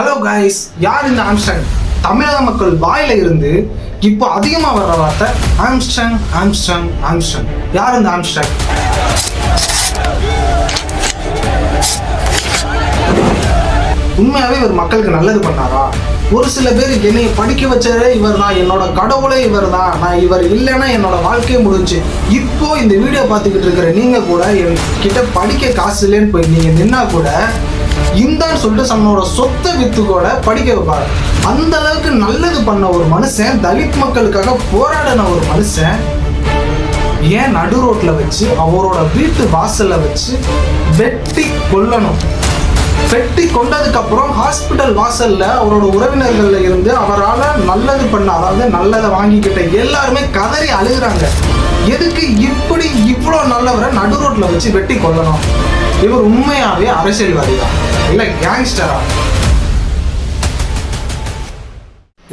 Hello guys யார் இந்த ஆம்ஸ்டங் தமிழக மக்கள் வாயில இருந்து இப்போ அதிகமாக வர்ற வார்த்தை ஆம்ஸ்டங் ஆம்ஸ்டங் ஆம்ஸ்டங் யார் இந்த ஆம்ஸ்டங் உண்மையாகவே இவர் மக்களுக்கு நல்லது பண்ணாரா? ஒரு சில பேர் என்னை படிக்க வச்சதே இவர் தான். என்னோட கடவுளே இவர் தான். நான் இவர் இல்லைன்னா என்னோட வாழ்க்கையே முடிஞ்சு. இப்போ இந்த வீடியோ பார்த்துக்கிட்டு இருக்கிற நீங்க கூட என் கிட்ட படிக்க காசு இல்லைன்னு போய் நீங்க நின்னா கூட இந்தான்னு சொல்லிட்டு தன்னோட சொத்தை வித்து கூட படிக்க வைப்பாரு. அந்த அளவுக்கு நல்லது பண்ண ஒரு மனுஷன் தலித் மக்களுக்காக போராடின ஒரு மனுஷன் ஏன் நடு ரோட்ல வச்சு அவரோட வீட்டு வாசல்ல வச்சு வெட்டி கொல்லணும். வெட்டி கொண்டதுக்கு அப்புறம் ஹாஸ்பிட்டல் வாசல்ல அவரோட உறவினர்கள்ல இருந்து அவரால் நல்லது பண்ண அதாவது நல்லதை வாங்கிக்கிட்ட எல்லாருமே கதறி அழுகுறாங்க. எதுக்கு இப்படி இவ்வளோ நல்லவரை நடு ரோட்ல வச்சு வெட்டி கொல்லணும்? இவர் உண்மையாவே அரசியல்வாதியா இல்ல கேங்ஸ்டரா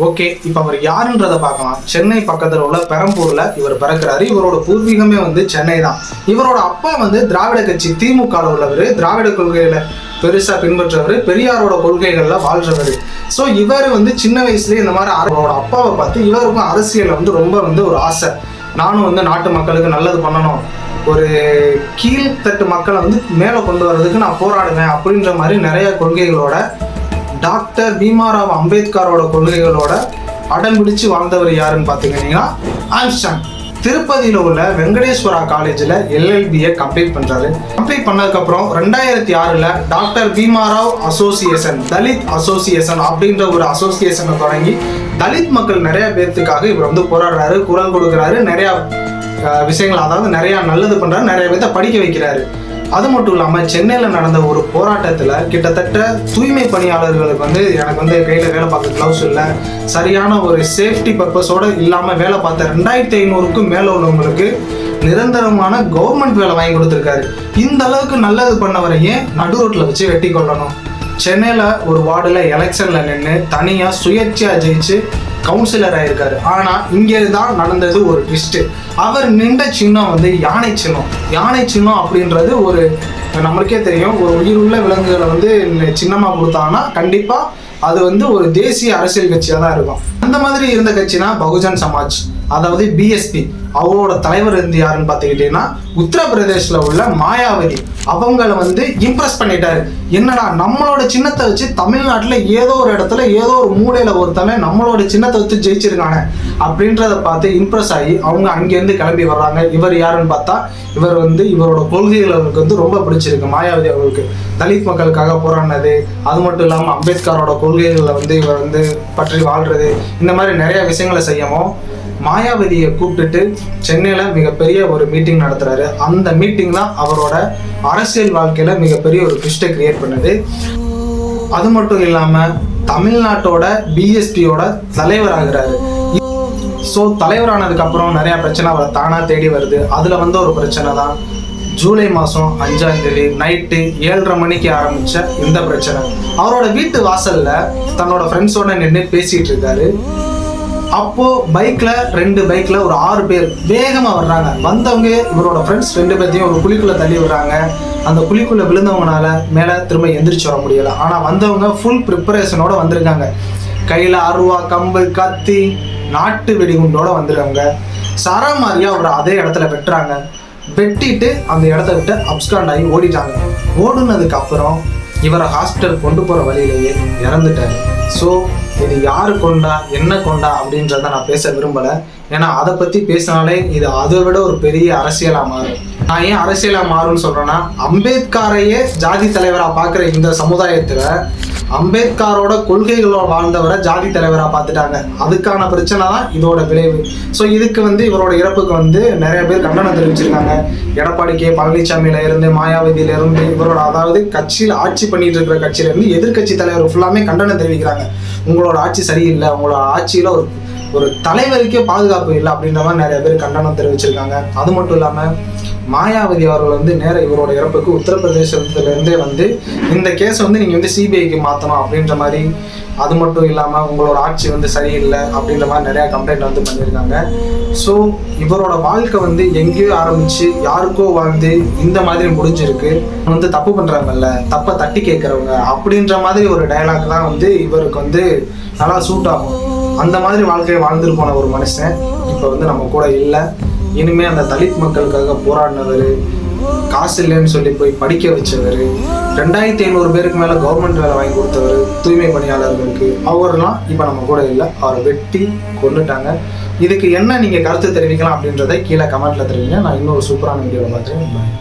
ஓகே இப்போ அவர் யாருன்றதை பார்க்கலாம். சென்னை பக்கத்தில் உள்ள பெரம்பூர்ல இவர் பிறக்கிறாரு. இவரோட பூர்வீகமே வந்து சென்னை தான் இவரோட அப்பா வந்து திராவிட கட்சி திமுகவில் உள்ளவர். திராவிட கொள்கையில பெருசா பின்பற்றவர். பெரியாரோட கொள்கைகள்ல வாழ்றவர். ஸோ இவர் வந்து சின்ன வயசுலயே இந்த மாதிரி அவரோட அப்பாவை பார்த்து இவருக்கும் அரசியல் வந்து ரொம்ப வந்து ஒரு ஆசை. நானும் வந்து நாட்டு மக்களுக்கு நல்லது பண்ணணும். ஒரு கீழ்த்தட்டு மக்களை வந்து மேலே கொண்டு வர்றதுக்கு நான் போராடுவேன் அப்படின்ற மாதிரி நிறைய கொள்கைகளோட டாக்டர் பீமாராவ் அம்பேத்கரோட கொள்கைகளோட அடம் பிடிச்சு வாழ்ந்தவர் யாருன்னு பார்த்தீங்கன்னா ஆம்ஸ்டாங் திருப்பதியில் உள்ள வெங்கடேஸ்வரா காலேஜில் எல்எல்பியை கம்ப்ளீட் பண்ணுறாரு கம்ப்ளீட் பண்ணதுக்கப்புறம் ரெண்டாயிரத்தி ஆறில் doctor Bhimrao association Dalit association அப்படின்ற ஒரு அசோசியேஷனை தொடங்கி தலித் மக்கள் நிறைய பேர்த்துக்காக இவர் வந்து போராடுறாரு குரல் கொடுக்குறாரு நிறையா விஷயங்கள். அதாவது நிறையா நல்லது பண்ணுறாரு நிறைய பேர்த்த படிக்க வைக்கிறாரு. அது மட்டும் இல்லாமல் சென்னையில் நடந்த ஒரு போராட்டத்தில் கிட்டத்தட்ட தூய்மை பணியாளர்களுக்கு வந்து எனக்கு வந்து கையில் வேலை பார்க்க க்ளவுஸ் இல்லை. சரியான ஒரு சேஃப்டி பர்பஸோடு இல்லாமல் வேலை பார்த்த ரெண்டாயிரத்தி ஐநூறுக்கும் மேலே உள்ளவங்களுக்கு நிரந்தரமான கவர்மெண்ட் வேலை வாங்கி கொடுத்துருக்காரு. இந்த அளவுக்கு நல்லது பண்ணவரை ஏன் நடு ரோட்டில் வச்சு வெட்டி கொள்ளணும். சென்னையில் ஒரு வார்டில் எலெக்ஷனில் நின்று தனியாக சுயேட்சையாக ஜெயிச்சு கவுன்சிலர் ஆயிருக்காரு. ஆனால் இங்கே தான் நடந்தது ஒரு ட்விஸ்ட்டு அவர் நின்ற சின்னம் வந்து யானை சின்னம். யானை சின்னம் அப்படின்றது ஒரு நம்மளுக்கே தெரியும் ஒரு உயிருள்ள விலங்குகளை வந்து சின்னமாக கொடுத்தாங்கன்னா கண்டிப்பாக அது வந்து ஒரு தேசிய அரசியல் கட்சியாக தான் இருக்கும். அந்த மாதிரி இருந்த கட்சினா பகுஜன் சமாஜ். அதாவது பிஎஸ்பி அவரோட தலைவர் இருந்து யாருன்னு பார்த்துக்கிட்டீங்கன்னா உத்தரப்பிரதேசில் உள்ள மாயாவதி. அவங்கள வந்து இம்ப்ரெஸ் பண்ணிட்டாரு. என்னடா நம்மளோட சின்னத்தை வச்சு தமிழ்நாட்டில் ஏதோ ஒரு இடத்துல ஏதோ ஒரு மூலையில் ஒருத்தவன் நம்மளோட சின்னத்தை வச்சு ஜெயிச்சிருக்கானே அப்படின்றத பார்த்து இம்ப்ரெஸ் ஆகி அவங்க அங்கேருந்து கிளம்பி வர்றாங்க. இவர் யாருன்னு பார்த்தா இவர் வந்து இவரோட கொள்கைகள் அவருக்கு வந்து ரொம்ப பிடிச்சிருக்கு மாயாவதி அவருக்கு தலித் மக்களுக்காக போராடினது அது மட்டும் இல்லாமல் அம்பேத்கரோட கொள்கைகளை வந்து இவர் வந்து பற்றி வாழ்றது இந்த மாதிரி நிறைய விஷயங்களை செய்யவும் மாயாவதியை கூப்பிட்டுட்டு சென்னையில் மிகப்பெரிய ஒரு மீட்டிங் நடத்துறாரு. அந்த மீட்டிங் தான் அவரோட அரசியல் வாழ்க்கையில் மிகப்பெரிய ஒரு ட்விஸ்ட்டை கிரியேட் பண்ணுது. அது மட்டும் இல்லாமல் தமிழ்நாட்டோட பிஎஸ்பியோட தலைவர் ஆகிறாரு. ஸோ தலைவரானதுக்கப்புறம் நிறையா பிரச்சனை அவரை தானா தேடி வருது. அதில் வந்து ஒரு பிரச்சனை தான் ஜூலை மாதம் அஞ்சாம் தேதி நைட்டு ஏழரை மணிக்கு ஆரம்பித்த இந்த பிரச்சனை. அவரோட வீட்டு வாசலில் தன்னோட ஃப்ரெண்ட்ஸோட நின்று பேசிகிட்டு இருக்காரு. அப்போ பைக்ல ரெண்டு பைக்ல ஒரு ஆறு பேர் வேகமா வர்றாங்க. வந்தவங்க இவரோட ஃப்ரெண்ட்ஸ் ரெண்டு பேர்த்தையும் ஒரு குழிக்குள்ள தள்ளி விடுறாங்க. அந்த குழிக்குள்ள விழுந்தவங்கனால மேல திரும்ப எந்திரிச்சு வர முடியல. ஆனா வந்தவங்க ஃபுல் ப்ரிப்பரேஷனோட வந்திருக்காங்க. கையில அருவா கம்பு கத்தி நாட்டு வெடிகுண்டோட வந்துருக்காங்க. சரமாரியா அவர் அதே இடத்துல வெட்டுறாங்க. வெட்டிட்டு அந்த இடத்த விட்டு அப்ஸ்காண்ட் ஆகி ஓடிட்டாங்க. ஓடுனதுக்கு அப்புறம் இவரை ஹாஸ்பிட்டல் கொண்டு போற வழியிலேயே இறந்துட்டாரு. ஸோ இது யாரு கொண்டா என்ன கொண்டா அப்படின்றத நான் பேச விரும்பலை. ஏன்னா அதை பற்றி பேசினாலே இது அதை விட ஒரு பெரிய அரசியலாக மாறும். நான் ஏன் அரசியலா மாறும்னு சொல்றேன்னா அம்பேத்கரையே ஜாதி தலைவரா பார்க்குற இந்த சமுதாயத்துல அம்பேத்கரோட கொள்கைகளோட வாழ்ந்தவரை ஜாதி தலைவரா பார்த்துட்டாங்க. அதுக்கான பிரச்சனை தான் இதோட விளைவு. ஸோ இதுக்கு வந்து இவரோட இறப்புக்கு வந்து நிறைய பேர் கண்டனம் தெரிவிச்சிருக்காங்க. எடப்பாடி கே பழனிசாமியில இருந்து மாயாவதியில இருந்து இவரோட அதாவது கட்சியில் ஆட்சி பண்ணிட்டு இருக்கிற கட்சியில இருந்து எதிர்க்கட்சி தலைவர் ஃபுல்லாமே கண்டனம் தெரிவிக்கிறாங்க. உங்களோட ஆட்சி சரியில்லை. உங்களோட ஆட்சியில ஒரு ஒரு தலைவருக்கே பாதுகாப்பு இல்லை அப்படின்ற மாதிரி நிறைய பேர் கண்டனம் தெரிவிச்சிருக்காங்க. அது மட்டும் இல்லாமல் மாயாவதி அவர்கள் வந்து நேர இவரோட இறப்புக்கு உத்தரப்பிரதேசத்துலேருந்தே வந்து இந்த கேஸ் வந்து நீங்கள் வந்து சிபிஐக்கு மாற்றணும் அப்படின்ற மாதிரி அது மட்டும் இல்லாமல் உங்களோட ஆட்சி வந்து சரியில்லை அப்படின்ற மாதிரி நிறையா கம்ப்ளைண்ட் வந்து பண்ணியிருக்காங்க. ஸோ இவரோட வாழ்க்கை வந்து எங்கேயோ ஆரம்பிச்சு யாருக்கோ வாழ்ந்து இந்த மாதிரி முடிஞ்சிருக்கு. வந்து தப்பு பண்ணுறாங்கல்ல தப்பை தட்டி கேட்குறவங்க அப்படின்ற மாதிரி ஒரு டைலாக் தான் வந்து இவருக்கு வந்து நல்லா சூட் ஆகும். அந்த மாதிரி வாழ்க்கையை வாழ்ந்துட்டு போன ஒரு மனுஷன் இப்போ வந்து நம்ம கூட இல்லை. இனிமே அந்த தலித் மக்களுக்காக போராடினவர் காசு இல்லைன்னு சொல்லி போய் படிக்க வச்சவர் ரெண்டாயிரத்தி ஐநூறு பேருக்கு மேலே கவர்மெண்ட் வேலை வாங்கி கொடுத்தவர் தூய்மை பணியாளர்களுக்கு அவர்லாம் இப்போ நம்ம கூட இல்லை. அவரை வெட்டி கொண்டுட்டாங்க இதுக்கு என்ன நீங்கள் கருத்து தெரிவிக்கலாம் அப்படின்றத கீழே கமெண்ட்டில் தெரிவிங்க. நான் இன்னொரு சூப்பரான வீடியோவில் பார்த்துருவேன்